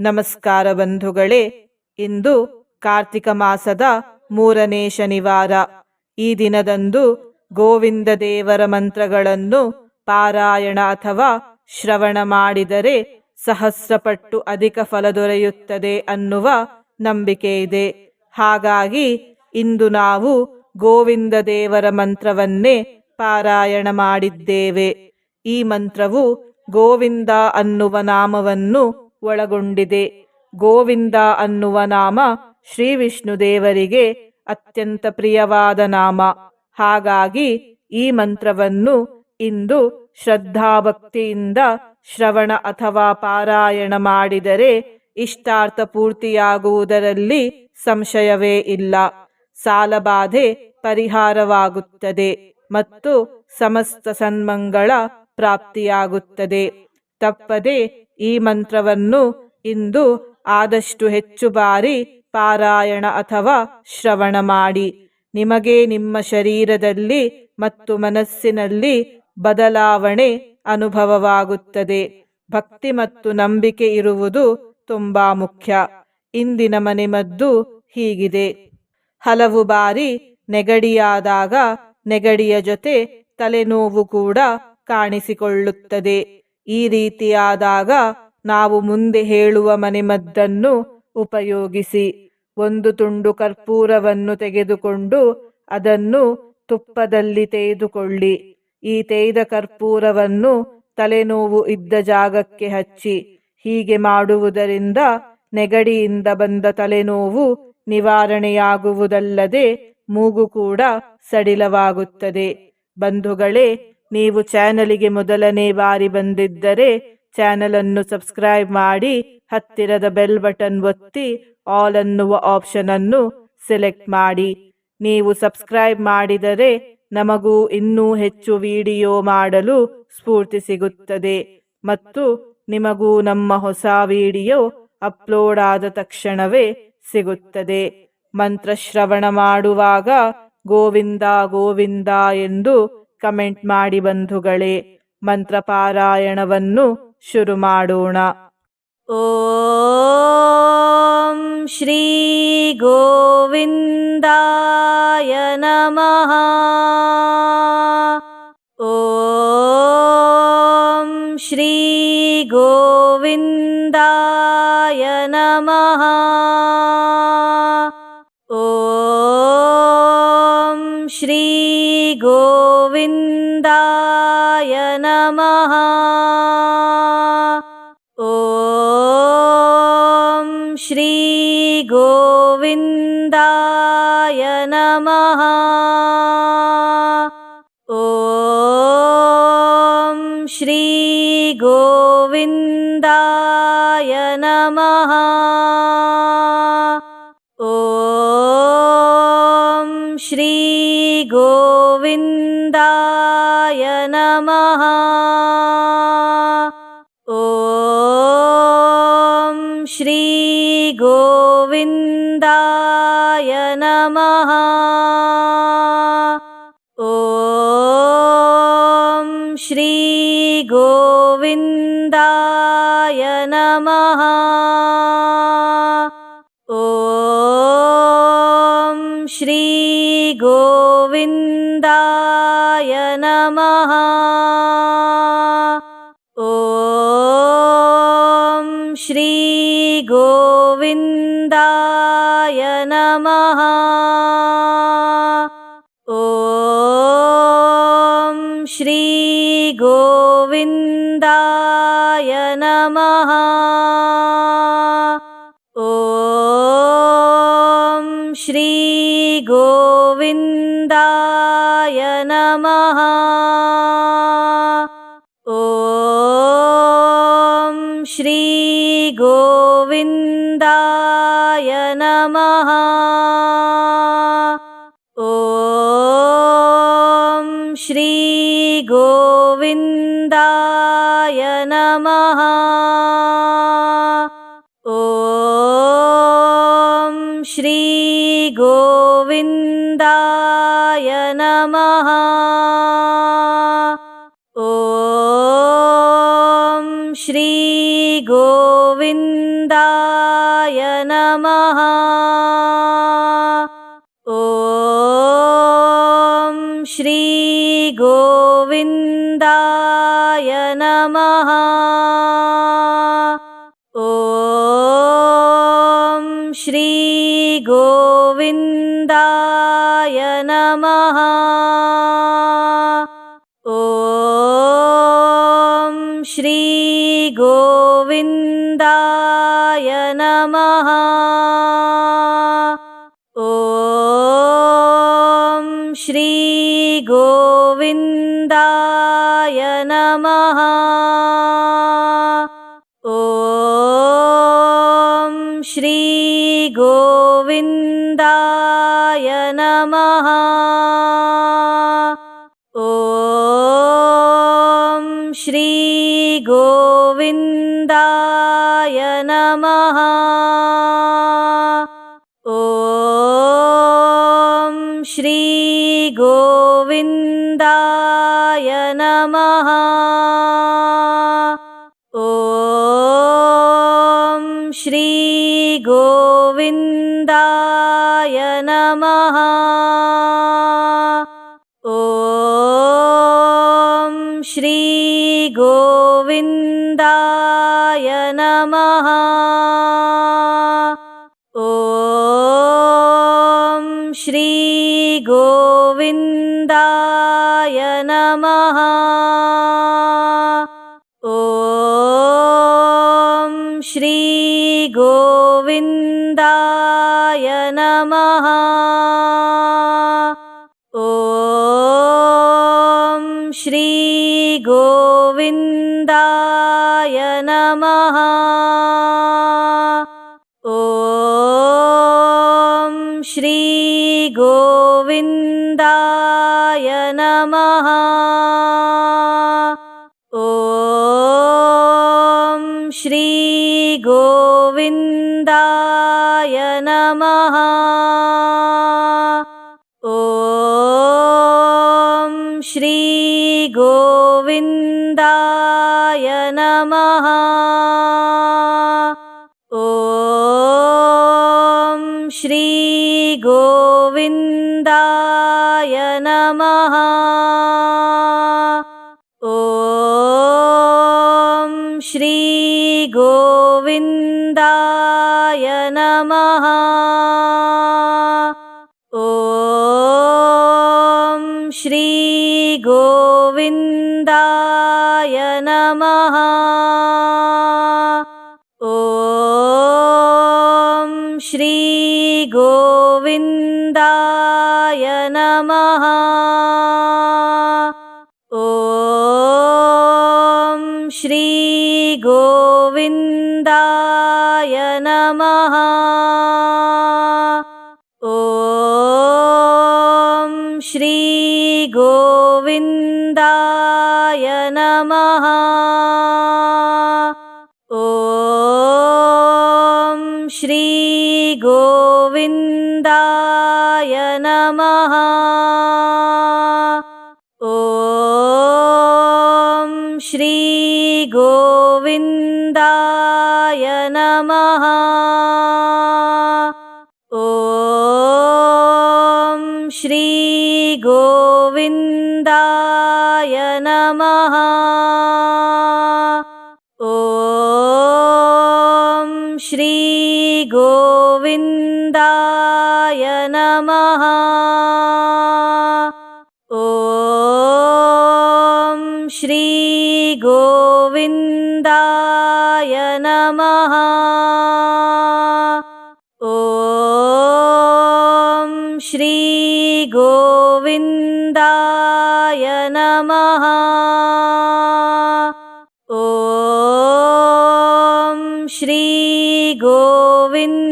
ನಮಸ್ಕಾರ ಬಂಧುಗಳೇ, ಇಂದು ಕಾರ್ತಿಕ ಮಾಸದ ಮೂರನೇ ಶನಿವಾರ. ಈ ದಿನದಂದು ಗೋವಿಂದ ದೇವರ ಮಂತ್ರಗಳನ್ನು ಪಾರಾಯಣ ಅಥವಾ ಶ್ರವಣ ಮಾಡಿದರೆ ಸಹಸ್ರಪಟ್ಟು ಅಧಿಕ ಫಲ ದೊರೆಯುತ್ತದೆ ಅನ್ನುವ ನಂಬಿಕೆ ಇದೆ. ಹಾಗಾಗಿ ಇಂದು ನಾವು ಗೋವಿಂದ ದೇವರ ಮಂತ್ರವನ್ನೇ ಪಾರಾಯಣ ಮಾಡಿದ್ದೇವೆ. ಈ ಮಂತ್ರವು ಗೋವಿಂದ ಅನ್ನುವ ನಾಮವನ್ನು ಒಳಗೊಂಡಿದೆ. ಗೋವಿಂದ ಅನ್ನುವ ನಾಮ ಶ್ರೀ ವಿಷ್ಣು ದೇವರಿಗೆ ಅತ್ಯಂತ ಪ್ರಿಯವಾದ ನಾಮ. ಹಾಗಾಗಿ ಈ ಮಂತ್ರವನ್ನು ಇಂದು ಶ್ರದ್ಧಾಭಕ್ತಿಯಿಂದ ಶ್ರವಣ ಅಥವಾ ಪಾರಾಯಣ ಮಾಡಿದರೆ ಇಷ್ಟಾರ್ಥ ಪೂರ್ತಿಯಾಗುವುದರಲ್ಲಿ ಸಂಶಯವೇ ಇಲ್ಲ. ಸಾಲಬಾಧೆ ಪರಿಹಾರವಾಗುತ್ತದೆ ಮತ್ತು ಸಮಸ್ತ ಸನ್ಮಂಗಳ ಪ್ರಾಪ್ತಿಯಾಗುತ್ತದೆ. ತಪ್ಪದೆ ಈ ಮಂತ್ರವನ್ನು ಇಂದು ಆದಷ್ಟು ಹೆಚ್ಚು ಬಾರಿ ಪಾರಾಯಣ ಅಥವಾ ಶ್ರವಣ ಮಾಡಿ. ನಿಮಗೆ ನಿಮ್ಮ ಶರೀರದಲ್ಲಿ ಮತ್ತು ಮನಸ್ಸಿನಲ್ಲಿ ಬದಲಾವಣೆ ಅನುಭವವಾಗುತ್ತದೆ. ಭಕ್ತಿ ಮತ್ತು ನಂಬಿಕೆ ಇರುವುದು ತುಂಬಾ ಮುಖ್ಯ. ಇಂದಿನ ಮನೆಮದ್ದು ಹೀಗಿದೆ. ಹಲವು ಬಾರಿ ನೆಗಡಿಯಾದಾಗ ನೆಗಡಿಯ ಜೊತೆ ತಲೆನೋವು ಕೂಡ ಕಾಣಿಸಿಕೊಳ್ಳುತ್ತದೆ. ಈ ರೀತಿಯಾದಾಗ ನಾವು ಮುಂದೆ ಹೇಳುವ ಮನೆಮದ್ದನ್ನು ಉಪಯೋಗಿಸಿ. ಒಂದು ತುಂಡು ಕರ್ಪೂರವನ್ನು ತೆಗೆದುಕೊಂಡು ಅದನ್ನು ತುಪ್ಪದಲ್ಲಿ ತೆಗೆದುಕೊಳ್ಳಿ ಈ ತೇಯ್ದ ಕರ್ಪೂರವನ್ನು ತಲೆನೋವು ಇದ್ದ ಜಾಗಕ್ಕೆ ಹಚ್ಚಿ. ಹೀಗೆ ಮಾಡುವುದರಿಂದ ನೆಗಡಿಯಿಂದ ಬಂದ ತಲೆನೋವು ನಿವಾರಣೆಯಾಗುವುದಲ್ಲದೆ ಮೂಗು ಕೂಡ ಸಡಿಲವಾಗುತ್ತದೆ. ಬಂಧುಗಳೇ ನೀವು ಚಾನಲಿಗೆ ಮೊದಲನೇ ಬಾರಿ ಬಂದಿದ್ದರೆ ಚಾನಲ್ ಅನ್ನು ಸಬ್ಸ್ಕ್ರೈಬ್ ಮಾಡಿ, ಹತ್ತಿರದ ಬೆಲ್ ಬಟನ್ ಒತ್ತಿ, ಆಲ್ ಅನ್ನುವ ಆಪ್ಷನ್ ಅನ್ನು ಸೆಲೆಕ್ಟ್ ಮಾಡಿ. ನೀವು ಸಬ್ಸ್ಕ್ರೈಬ್ ಮಾಡಿದರೆ ನಮಗೂ ಇನ್ನೂ ಹೆಚ್ಚು ವಿಡಿಯೋ ಮಾಡಲು ಸ್ಫೂರ್ತಿ ಸಿಗುತ್ತದೆ ಮತ್ತು ನಿಮಗೂ ನಮ್ಮ ಹೊಸ ವಿಡಿಯೋ ಅಪ್ಲೋಡ್ ಆದ ತಕ್ಷಣವೇ ಸಿಗುತ್ತದೆ. ಮಂತ್ರಶ್ರವಣ ಮಾಡುವಾಗ ಗೋವಿಂದ ಗೋವಿಂದ ಎಂದು ಕಮೆಂಟ್ ಮಾಡಿ ಬಂಧುಗಳೇ ಮಂತ್ರ ಪಾರಾಯಣವನ್ನು ಶುರು ಮಾಡೋಣ. ಓಂ ಶ್ರೀ ಗೋವಿಂದಾಯ श्री श्रीगोविन्दा। ഗോവിന്ദ 啊。नमः गोविन्दाय नमः गोविन्द श्रीगोविन्दाय श्री गोविंद। श्री गोविंद।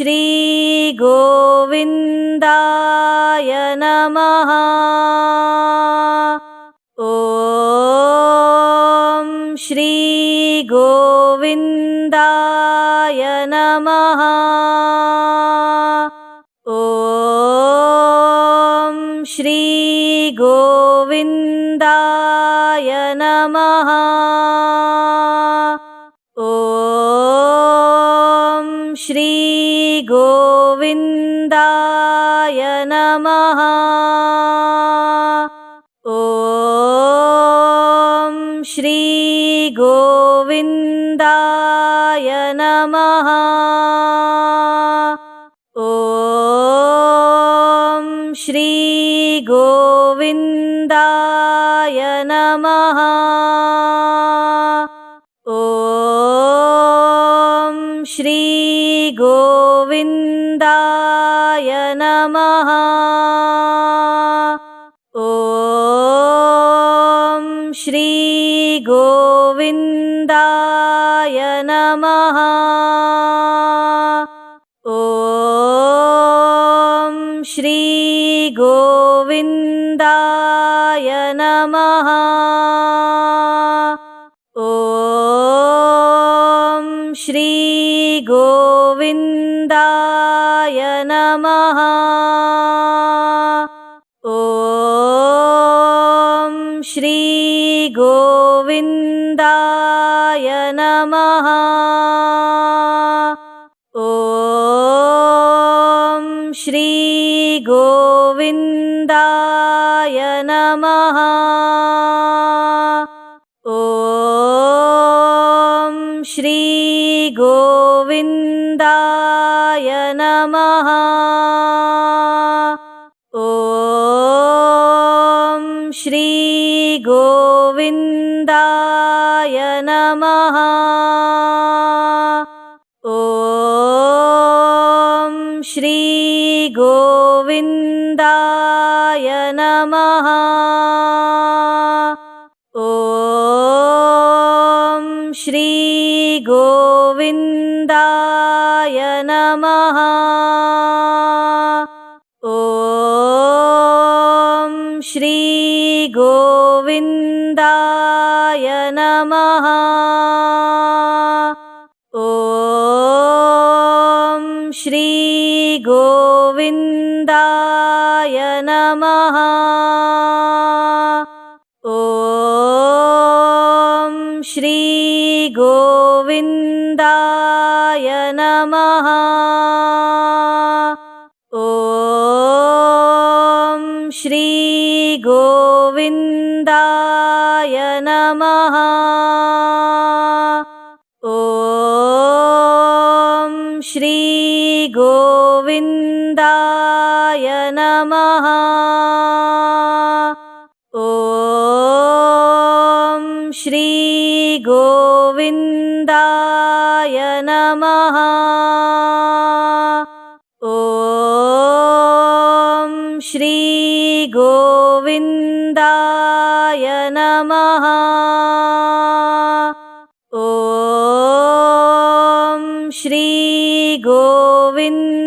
श्रीगोविन्द ओ श्री गोविंद नमः। य नमः। Govinda. श्रीगोविन्दाय नमः। श्री गोविंद।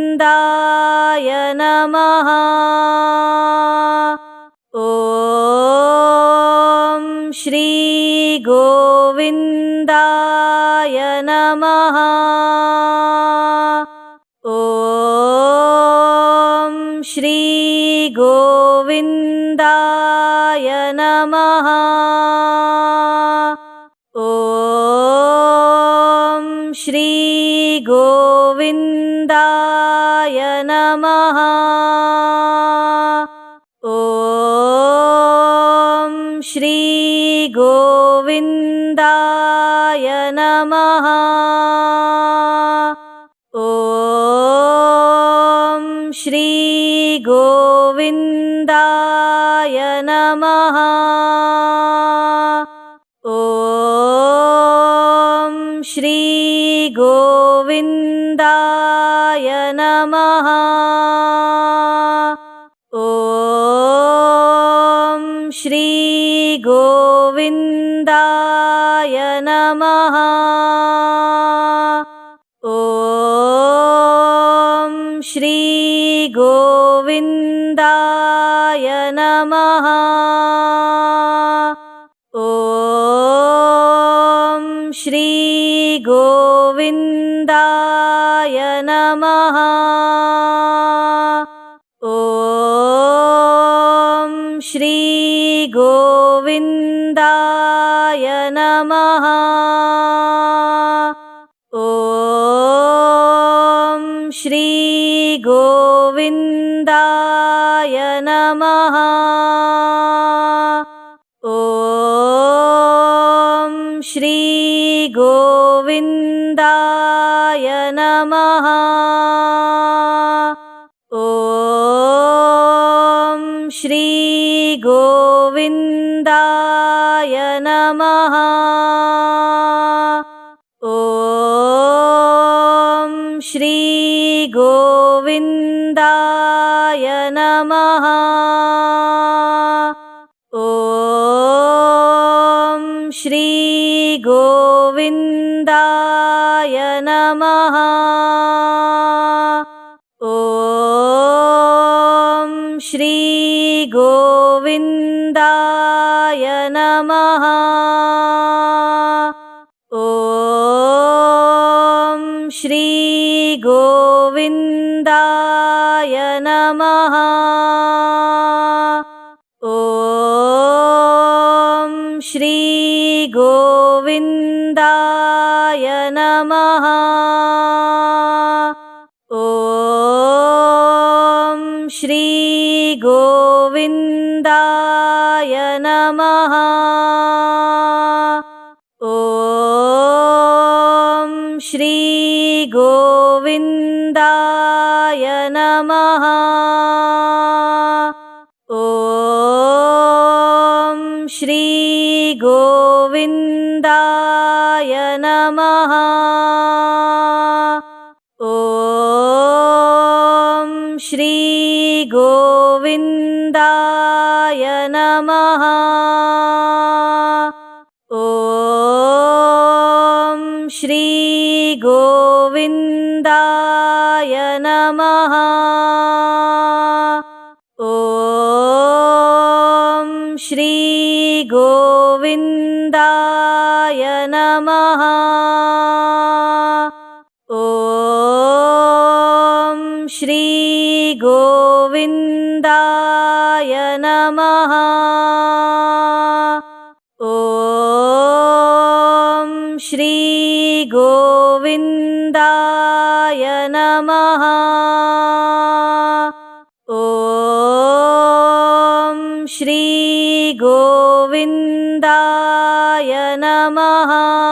श्रीगोविन्द Oh. श्री गोविंद। Oh. नमः नमः गोविन्दाय नमः।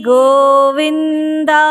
govinda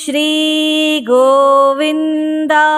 श्री श्रीगोविन्दा